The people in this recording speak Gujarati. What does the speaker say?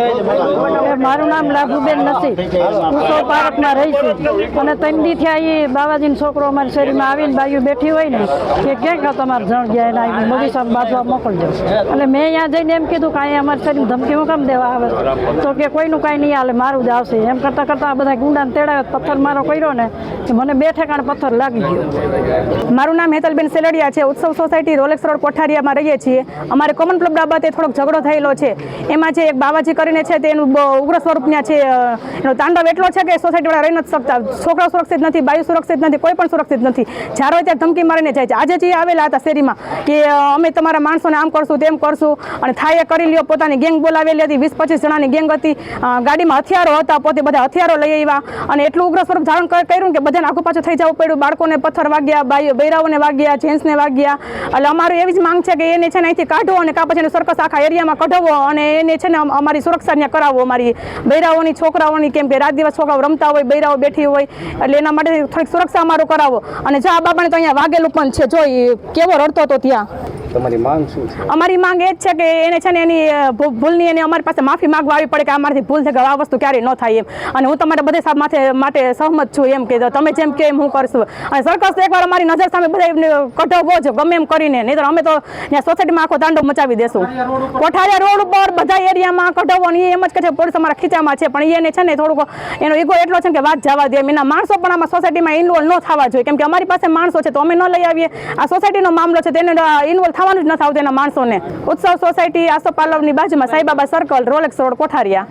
મારું નામ લાભુબેન નથી હું સો પાર્કમાં રહી છું. અને ત્રણ દી થયા એ બાવાજીનો છોકરો અમારી શેરીમાં આવીને બાયું બેઠી હોય ને, કે ક્યાંક તમારે જણ ગયા એના આવીને મોદી સાહેબ બાજવા મોકલજો. એટલે મેં અહીંયા જઈને એમ કીધું કે અહીંયા અમારી શેરીમાં ધમકી હું દેવા આવે. તો કે કોઈનું કાંઈ નહીં હાલે, મારું જ આવશે. એમ કરતાં કરતાં બધા ગુંડાને તેડાવે, પથ્થર મારો કર્યો ને મને બે ઠેકાણ પથ્થર લાગી ગયો. મારું નામ હેતલબેન સેલડિયા છે. ઉત્સવ સોસાયટી રોલેક્સ રોડ કોઠારિયામાં રહીએ છીએ. અમારે કોમન ક્લબ બાબતે થોડોક ઝઘડો થયેલો છે. એમાં જે એક બાવાજી કરીને છે તેનું ઉગ્ર સ્વરૂપ ત્યાં છે એનો તાંડવ એટલો છે કે સોસાયટીવાળા રહી નથી શકતા. છોકરાઓ સુરક્ષિત નથી બાયુ સુરક્ષિત નથી, કોઈ પણ સુરક્ષિત નથી. જ્યારે હોય ત્યારે ધમકી મારીને જાય છે. આજે જે આવેલા હતા શેરીમાં કે અમે તમારા માણસોને આમ કરશું, તેમ કરશું. અને થાય કરી લ્યો, પોતાની ગેંગ બોલાવેલી હતી. વીસ પચીસ જણાની ગેંગ હતી. ગાડીમાં હથિયારો હતા, પોતે બધા હથિયારો લઈ આવ્યા. અને એટલું ઉગ્ર સ્વરૂપ ધારણ કર્યું કે બધાને આગુ પાછું થઈ જવું પડ્યું. બાળકોને પથ્થર વાગ્યા, બાઈ, બૈરાઓને વાગ્યા, જેન્ટ્સને વાગ્યા. એટલે અમારું એવી જ માંગ છે કે એને છે ને અહીંથી કાઢો અને કાં પછી સર્કસ આખા એરિયામાં કઢાવો અને એને છે ને અમારી સુરક્ષા ત્યાં કરાવો અમારી. બૈરાઓની, છોકરાઓની કેમ કે રાત દિવસ છોકરાઓ રમતા હોય, બૈરાઓ બેઠી હોય, એટલે એના માટે થોડીક સુરક્ષા અમારું કરાવો. અને જો આ બાબાને તો અહીંયા વાગેલું પણ છે. જો કેવો રડતો હતો ત્યાં. તમારી માંગ શું છે? અમારી માંગ એ જ છે કે એને છે ને એની ભૂલની એને અમારી પાસે માફી માંગવા આવી પડે કે અમારાથી ભૂલ થઈ ગઈ આ વસ્તુ ક્યારેય ન થાય એમ. અને હું તમારા બધે સાહેબ માથે, માટે સહમત છું એમ કે તમે જેમ કે એમ હું કરશું. અને સરકાર તો એકવાર અમારી નજર સામે બધા કઢાવવો જ ગમે એમ કરીને. નહીં અમે તો ત્યાં સોસાયટીમાં આખો દાંડો મચાવી દેશું. કોઠારિયા રોડ ઉપર બધા એરિયામાં કઢાવવો અને એમ જ કહે છે, પોલીસ અમારા ખીચામાં છે. પણ એને છે ને થોડુંક એનો ઈગો એટલો છે કે વાત જવા દે એના માણસો પણ આમાં સોસાયટીમાં ઇન્વોલ્વ ન થવા જોઈએ. કેમ કે અમારી પાસે માણસો છે તો અમે ન લઈ આવીએ. આ સોસાયટીનો મામલો છે તેને ઇન્વોલ્વ થવાનું જ નથી આવતું એના માણસોને. ઉત્સવ સોસાયટી આસો પાલવની બાજુમાં Saibaba circle, Rolex road, Kothariya.